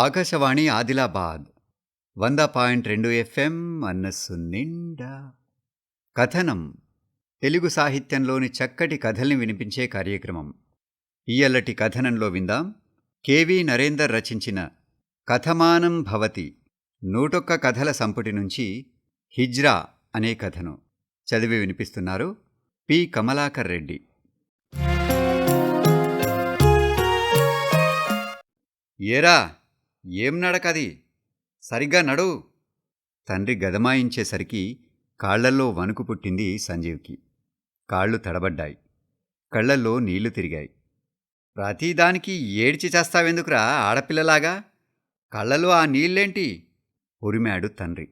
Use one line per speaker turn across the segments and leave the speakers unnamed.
ఆకాశవాణి ఆదిలాబాద్ వంద పాయింట్ రెండు ఎఫ్ఎం మనస్సు నిండా. కథనం తెలుగు సాహిత్యంలోని చక్కటి కథల్ని వినిపించే కార్యక్రమం. ఇయ్యల్లటి కథనంలో విందాం. కెవి నరేందర్ రచించిన కథమానం భవతి నూటొక్క కథల సంపుటి నుంచి హిజ్రా అనే కథను చదివి వినిపిస్తున్నారు పి. కమలాకర్ రెడ్డి. ఏరా ఏం నడకది? సరిగ్గా నడు. తండ్రి గదమాయించేసరికి కాళ్ళల్లో వణుకు పుట్టింది సంజీవ్కి. కాళ్ళు తడబడ్డాయి. కళ్ళల్లో నీళ్ళు తిరిగాయి. ప్రతిదానికి ఏడ్చి చేస్తావెందుకురా ఆడపిల్లలాగా? కళ్ళలో ఆ నీళ్ళేంటి? ఉరిమాడు తండ్రి.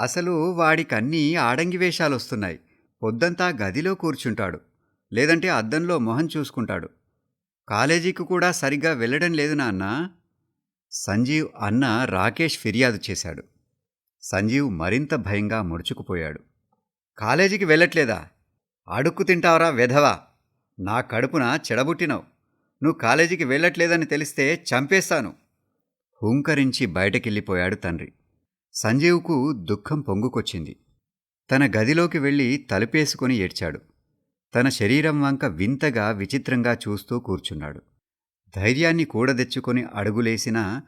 అసలు వాడికన్నీ ఆడంగి వేషాలొస్తున్నాయి పొద్దంతా గదిలో కూర్చుంటాడు. లేదంటే అద్దంలో మొహం చూసుకుంటాడు. కాలేజీకి కూడా సరిగ్గా వెళ్ళడం లేదు నాన్న. సంజీవ్ అన్న రాకేష్ ఫిర్యాదు చేశాడు. సంజీవ్ మరింత భయంగా ముడుచుకుపోయాడు. కాలేజీకి వెళ్ళట్లేదా? అడుక్కు తింటావరా వెధవా? నా కడుపున చెడబుట్టినవు. నువ్వు కాలేజీకి వెళ్ళట్లేదని తెలిస్తే చంపేస్తాను. హుంకరించి బయటకెళ్ళిపోయాడు తండ్రి. సంజీవ్కు దుఃఖం పొంగుకొచ్చింది. తన గదిలోకి వెళ్ళి తలుపేసుకొని ఏడ్చాడు. తన శరీరం వంక వింతగా విచిత్రంగా చూస్తూ కూర్చున్నాడు. ధైర్యాన్ని కూడదెచ్చుకొని అడుగులేసినా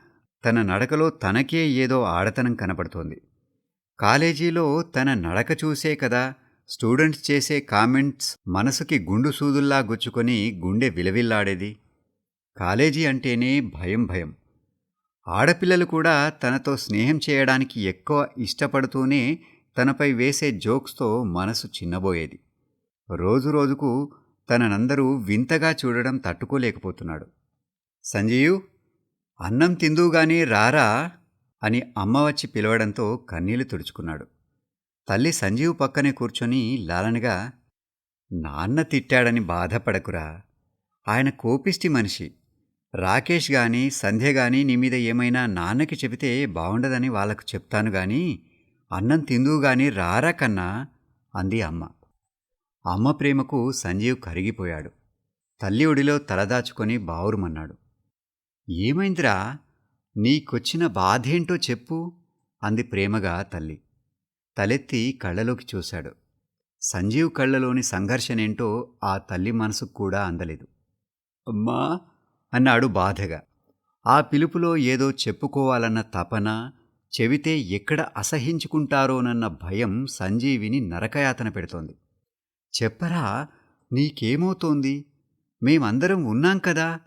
తన నడకలో తనకే ఏదో ఆడతనం కనపడుతోంది. కాలేజీలో తన నడక చూసే కదా స్టూడెంట్స్ చేసే కామెంట్స్ మనసుకి గుండు సూదుల్లా గుచ్చుకొని గుండె విలవిల్లాడేది. కాలేజీ అంటేనే భయం భయం. ఆడపిల్లలు కూడా తనతో స్నేహం చేయడానికి ఎక్కువ ఇష్టపడుతూనే తనపై వేసే జోక్స్తో మనసు చిన్నబోయేది. రోజురోజుకు తననందరూ వింతగా చూడడం తట్టుకోలేకపోతున్నాడు. సంజీవ్ అన్నం తిందువుగాని రారా అని అమ్మ వచ్చి పిలవడంతో కన్నీళ్ళు తుడుచుకున్నాడు. తల్లి సంజీవ్ పక్కనే కూర్చొని లాలనగా నాన్న తిట్టాడని బాధపడకురా. ఆయన కోపిష్టి మనిషి. రాకేష్ గాని సంధ్య గాని నీ మీద ఏమైనా నాన్నకి చెబితే బాగుండదని వాళ్ళకు చెప్తాను గాని అన్నం తిందువు గాని రారా కన్నా? అంది అమ్మ. అమ్మ ప్రేమకు సంజీవ్ కరిగిపోయాడు. తల్లి ఒడిలో తలదాచుకొని బావురుమన్నాడు. ఏమైందిరా? నీకొచ్చిన బాధేంటో చెప్పు అంది ప్రేమగా తల్లి. తలెత్తి కళ్ళలోకి చూశాడు. సంజీవ్ కళ్ళలోని సంఘర్షణేంటో ఆ తల్లి మనసుకు కూడా అందలేదు. అమ్మా! అన్నాడు బాధగా. ఆ పిలుపులో ఏదో చెప్పుకోవాలన్న తపన చెవితే ఎక్కడ అసహించుకుంటారోనన్న భయం సంజీవిని నరకయాతన పెడుతోంది. చెప్పరా నీకేమవుతోంది? మేమందరం ఉన్నాం కదా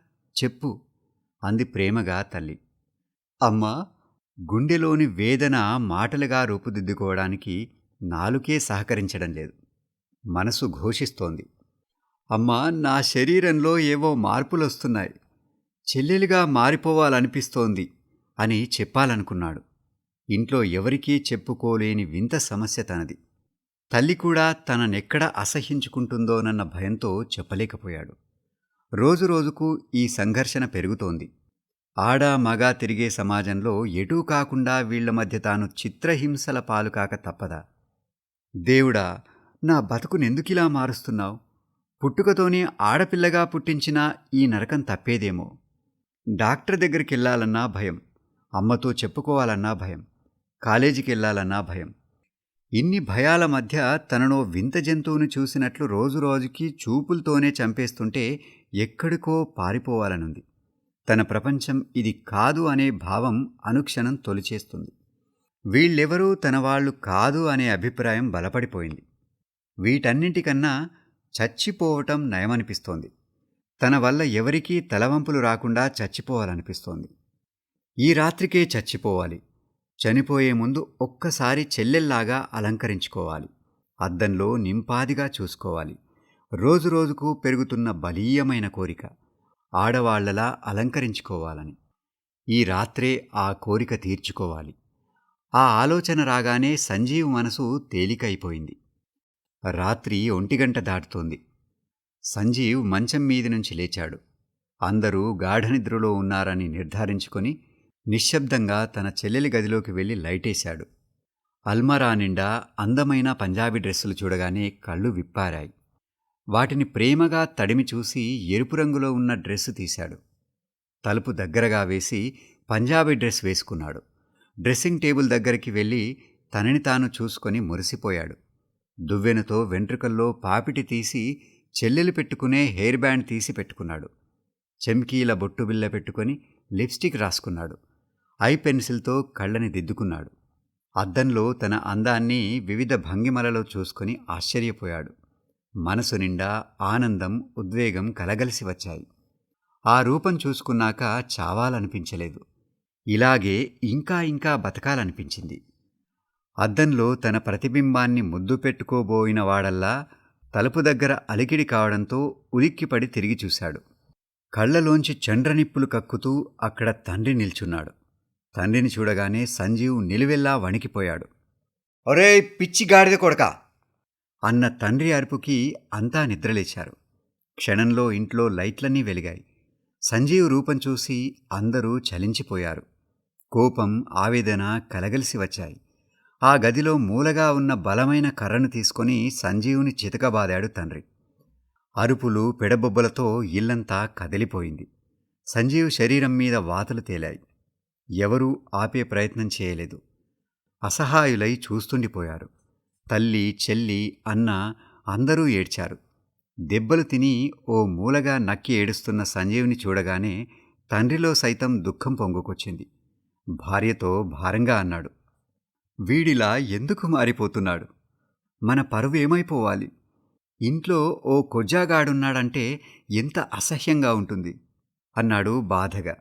చెప్పు అంది ప్రేమగా తల్లి. అమ్మా గుండెలోని వేదన మాటలుగా రూపుదిద్దుకోవడానికి నాలుకే సహకరించడం లేదు. మనసు ఘోషిస్తోంది. అమ్మా నా శరీరంలో ఏవో మార్పులొస్తున్నాయి. చెల్లెలుగా మారిపోవాలనిపిస్తోంది అని చెప్పాలనుకున్నాడు. ఇంట్లో ఎవరికీ చెప్పుకోలేని వింత సమస్య తనది. తల్లి కూడా తననెక్కడ అసహించుకుంటుందోనన్న భయంతో చెప్పలేకపోయాడు. రోజురోజుకు ఈ సంఘర్షణ పెరుగుతోంది. ఆడ మగ తిరిగే సమాజంలో ఎటూ కాకుండా వీళ్ళ మధ్య తాను చిత్రహింసల పాలుకాక తప్పదా. దేవుడా నా బతుకునెందుకిలా మారుస్తున్నావు? పుట్టుకతోనే ఆడపిల్లగా పుట్టించిన ఈ నరకం తప్పేదేమో? డాక్టర్ దగ్గరికి వెళ్ళాలన్నా భయం. అమ్మతో చెప్పుకోవాలన్నా భయం. కాలేజీకి వెళ్ళాలన్నా భయం. ఇన్ని భయాల మధ్య తననో వింత జంతువును చూసినట్లు రోజురోజుకి చూపులతోనే చంపేస్తుంటే ఎక్కడికో పారిపోవాలనుంది. తన ప్రపంచం ఇది కాదు అనే భావం అనుక్షణం తొలిచేస్తుంది. వీళ్ళెవరూ తన వాళ్ళు కాదు అనే అభిప్రాయం బలపడిపోయింది. వీటన్నింటికన్నా చచ్చిపోవటం నయమనిపిస్తోంది. తన వల్ల ఎవరికీ తలవంపులు రాకుండా చచ్చిపోవాలనిపిస్తోంది. ఈ రాత్రికే చచ్చిపోవాలి. చనిపోయే ముందు ఒక్కసారి చెల్లెల్లాగా అలంకరించుకోవాలి. అద్దంలో నింపాదిగా చూసుకోవాలి. రోజురోజుకు పెరుగుతున్న బలీయమైన కోరిక ఆడవాళ్ళలా అలంకరించుకోవాలని. ఈ రాత్రే ఆ కోరిక తీర్చుకోవాలి. ఆ ఆలోచన రాగానే సంజీవ్ మనసు తేలికైపోయింది. రాత్రి ఒంటిగంట దాటుతోంది. సంజీవ్ మంచం మీది నుంచి లేచాడు. అందరూ గాఢనిద్రలో ఉన్నారని నిర్ధారించుకొని నిశ్శబ్దంగా తన చెల్లెలి గదిలోకి వెళ్ళి లైటేశాడు. అల్మరా నిండా అందమైన పంజాబీ డ్రెస్సులు చూడగానే కళ్ళు విప్పారాయి. వాటిని ప్రేమగా తడిమి చూసి ఎరుపు రంగులో ఉన్న డ్రెస్సు తీశాడు. తలుపు దగ్గరగా వేసి పంజాబీ డ్రెస్ వేసుకున్నాడు. డ్రెస్సింగ్ టేబుల్ దగ్గరికి వెళ్ళి తనని తాను చూసుకొని మురిసిపోయాడు. దువ్వెనతో వెంట్రుకల్లో పాపిటి తీసి చెల్లెలు పెట్టుకునే హెయిర్ బ్యాండ్ తీసి పెట్టుకున్నాడు. చెమ్కీల బొట్టు బిల్ల పెట్టుకొని లిప్స్టిక్ రాసుకున్నాడు. ఐ పెన్సిల్తో కళ్ళని దిద్దుకున్నాడు. అద్దంలో తన అందాన్ని వివిధ భంగిమలలో చూసుకొని ఆశ్చర్యపోయాడు. మనసు నిండా ఆనందం ఉద్వేగం కలగలిసి వచ్చాయి. ఆ రూపం చూసుకున్నాక చావాలనిపించలేదు. ఇలాగే ఇంకా ఇంకా బతకాలనిపించింది. అద్దంలో తన ప్రతిబింబాన్ని ముద్దు పెట్టుకోబోయిన వాడల్లా తలుపు దగ్గర అలికిడి కావడంతో ఉలిక్కిపడి తిరిగి చూశాడు. కళ్ళలోంచి చండ్రనిప్పులు కక్కుతూ అక్కడ తండ్రి నిల్చున్నాడు. తండ్రిని చూడగానే సంజీవ్ నిలువెల్లా వణికిపోయాడు. ఒరే పిచ్చి గాడిద కొడక! అన్న తండ్రి అరుపుకి అంతా నిద్రలేచారు. క్షణంలో ఇంట్లో లైట్లన్నీ వెలిగాయి. సంజీవ్ రూపం చూసి అందరూ చలించిపోయారు. కోపం ఆవేదన కలగలిసి వచ్చాయి. ఆ గదిలో మూలగా ఉన్న బలమైన కర్రను తీసుకొని సంజీవుని చితకబాదాడు తండ్రి. అరుపులు పెడబొబ్బలతో ఇల్లంతా కదిలిపోయింది. సంజీవ్ శరీరం మీద వాతలు తేలాయి. ఎవరూ ఆపే ప్రయత్నం చేయలేదు. అసహాయులై చూస్తుండిపోయారు. తల్లి చెల్లి అన్న అందరూ ఏడ్చారు. దెబ్బలు తిని ఓ మూలగా నక్కి ఏడుస్తున్న సంజీవుని చూడగానే తండ్రిలో సైతం దుఃఖం పొంగుకొచ్చింది. భార్యతో భారంగా అన్నాడు వీడిలా ఎందుకు మారిపోతున్నాడు? మన పరువు ఏమైపోవాలి? ఇంట్లో ఓ కొజ్జాగాడున్నాడంటే ఎంత అసహ్యంగా ఉంటుంది? అన్నాడు బాధగా.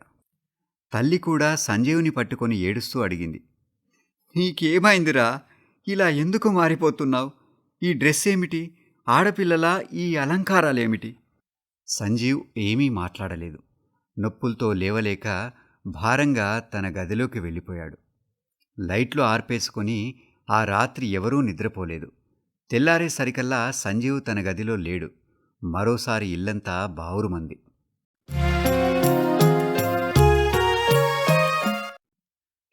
తల్లి కూడా సంజీవుని పట్టుకొని ఏడుస్తూ అడిగింది నీకేమైందిరా? ఇలా ఎందుకు మారిపోతున్నావు? ఈ డ్రెస్ ఏమిటి ఆడపిల్లలా ఈ అలంకారాలేమిటి? సంజీవ్ ఏమీ మాట్లాడలేదు. నొప్పులతో లేవలేక భారంగా తన గదిలోకి వెళ్ళిపోయాడు. లైట్లు ఆర్పేసుకొని ఆ రాత్రి ఎవరూ నిద్రపోలేదు. తెల్లారేసరికల్లా సంజీవ్ తన గదిలో లేడు. మరోసారి ఇల్లంతా బావురుమంది.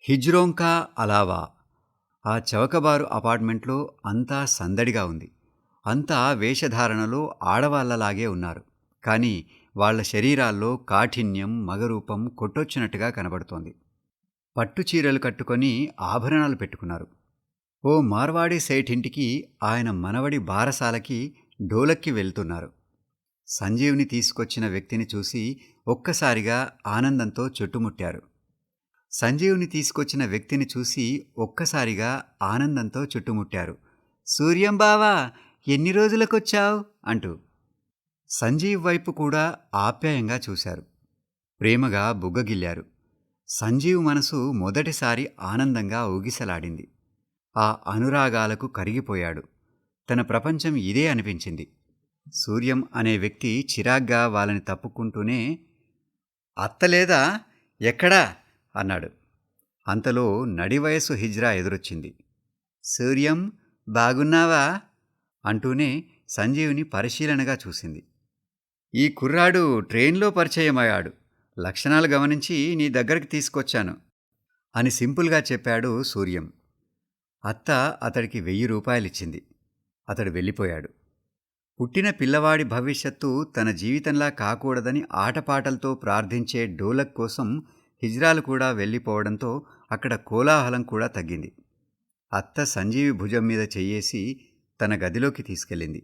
హిజ్రోంకా అలావా ఆ చవకబారు అపార్ట్మెంట్లో అంతా సందడిగా ఉంది. అంతా వేషధారణలో ఆడవాళ్ళలాగే ఉన్నారు. కానీ వాళ్ళ శరీరాల్లో కాఠిన్యం మగరూపం కొట్టొచ్చినట్టుగా కనబడుతోంది. పట్టు చీరలు కట్టుకొని ఆభరణాలు పెట్టుకున్నారు. ఓ మార్వాడి సేఠింటికి ఆయన మనవడి బారసాలకి డోలక్కి వెళ్తున్నారు. సంజీవ్ని తీసుకొచ్చిన వ్యక్తిని చూసి ఒక్కసారిగా ఆనందంతో చుట్టుముట్టారు. సంజీవుని తీసుకొచ్చిన వ్యక్తిని చూసి ఒక్కసారిగా ఆనందంతో చుట్టుముట్టారు. సూర్యం బావా ఎన్ని రోజులకొచ్చావు? అంటూ. సంజీవ్ వైపు కూడా ఆప్యాయంగా చూశారు. ప్రేమగా బుగ్గగిల్లారు. సంజీవ్ మనసు మొదటిసారి ఆనందంగా ఊగిసలాడింది. ఆ అనురాగాలకు కరిగిపోయాడు. తన ప్రపంచం ఇదే అనిపించింది. సూర్యం అనే వ్యక్తి చిరాగ్గా వాళ్ళని తప్పుకుంటూనే అత్తలేదా ఎక్కడా? అన్నాడు. అంతలో నడివయసు హిజ్రా ఎదురొచ్చింది. సూర్యం బాగున్నావా? అంటూనే సంజీవుని పరిశీలనగా చూసింది. ఈ కుర్రాడు ట్రైన్లో పరిచయమయ్యాడు. లక్షణాలు గమనించి నీ దగ్గరికి తీసుకొచ్చాను అని సింపుల్గా చెప్పాడు సూర్యం. అత్త అతడికి వెయ్యి రూపాయలిచ్చింది. అతడు వెళ్ళిపోయాడు. పుట్టిన పిల్లవాడి భవిష్యత్తు తన జీవితంలా కాకూడదని ఆటపాటలతో ప్రార్థించే డోలక్ కోసం హిజ్రాలు కూడా వెళ్ళిపోవడంతో అక్కడ కోలాహలం కూడా తగ్గింది. అత్త సంజీవి భుజం మీద చెయ్యేసి తన గదిలోకి తీసుకెళ్ళింది.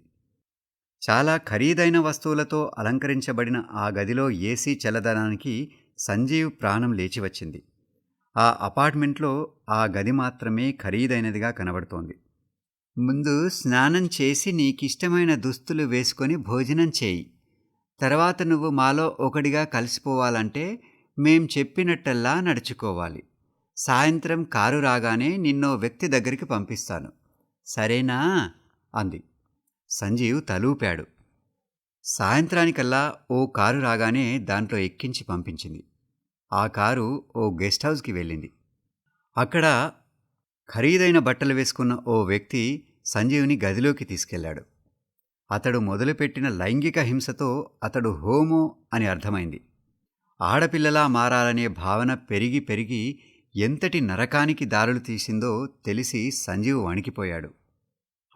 చాలా ఖరీదైన వస్తువులతో అలంకరించబడిన ఆ గదిలో ఏసీ చల్లదనానికి సంజీవ్ ప్రాణం లేచివచ్చింది ఆ అపార్ట్మెంట్లో ఆ గది మాత్రమే ఖరీదైనదిగా కనబడుతోంది. ముందు స్నానం చేసి నీకిష్టమైన దుస్తులు వేసుకొని భోజనం చేయి. తర్వాత నువ్వు మాలో ఒకడిగా కలిసిపోవాలంటే మేం చెప్పినట్టల్లా నడుచుకోవాలి. సాయంత్రం కారు రాగానే నిన్నో వ్యక్తి దగ్గరికి పంపిస్తాను. సరేనా? అంది. సంజీవ్ తలూపాడు. సాయంత్రానికల్లా ఓ కారు రాగానే దాంట్లో ఎక్కించి పంపించింది. ఆ కారు ఓ గెస్ట్ హౌస్కి వెళ్ళింది. అక్కడ ఖరీదైన బట్టలు వేసుకున్న ఓ వ్యక్తి సంజీవ్ని గదిలోకి తీసుకెళ్ళాడు అతడు మొదలుపెట్టిన లైంగిక హింసతో అతడు హోమో అని అర్థమైంది. ఆడపిల్లలా మారాలనే భావన పెరిగి పెరిగి ఎంతటి నరకానికి దారులు తీసిందో తెలిసి సంజీవ్ వణికిపోయాడు.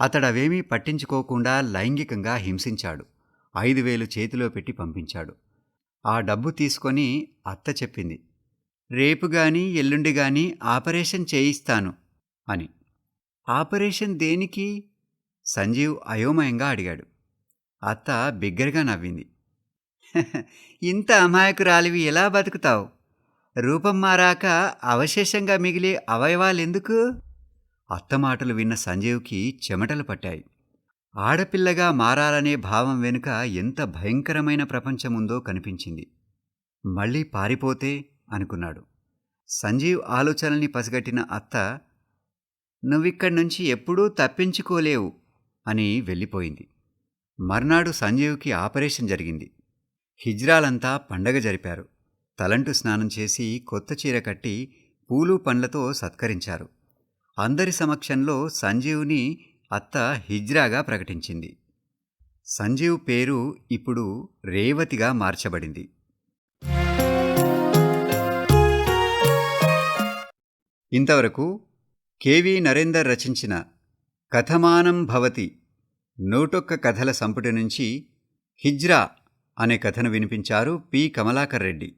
అతడవేమీ పట్టించుకోకుండా లైంగికంగా హింసించాడు. ఐదు వేలు చేతిలో పెట్టి పంపించాడు. ఆ డబ్బు తీసుకొని అత్త చెప్పింది. రేపు గాని ఎల్లుండి గాని ఆపరేషన్ చేయిస్తాను అని. ఆపరేషన్ దేనికి? సంజీవ్ అయోమయంగా అడిగాడు. అత్త బిగ్గరగా నవ్వింది. ఇంత అమాయకురాలివి ఎలా బతుకుతావు? రూపం మారాక అవశేషంగా మిగిలే అవయవాలెందుకు? అత్త మాటలు విన్న సంజీవ్కి చెమటలు పట్టాయి. ఆడపిల్లగా మారాలనే భావం వెనుక ఎంత భయంకరమైన ప్రపంచముందో కనిపించింది. మళ్ళీ పారిపోతే అనుకున్నాడు. సంజీవ్ ఆలోచనల్ని పసిగట్టిన అత్త నువ్విక్కడి నుంచి ఎప్పుడూ తప్పించుకోలేవు అని వెళ్ళిపోయింది. మర్నాడు సంజీవ్కి ఆపరేషన్ జరిగింది. హిజ్రాలంతా పండగ జరిపారు. తలంటు స్నానం చేసి కొత్త చీర కట్టి పూలు పండ్లతో సత్కరించారు. అందరి సమక్షంలో సంజీవ్ని అత్త హిజ్రాగా ప్రకటించింది. సంజీవ్ పేరు ఇప్పుడు రేవతిగా మార్చబడింది. ఇంతవరకు కెవి నరేందర్ రచించిన కథమానం భవతి నూటొక్క కథల సంపుటి నుంచి హిజ్రా అనే కథను వినిపించారు పి. కమలాకర్ రెడ్డి.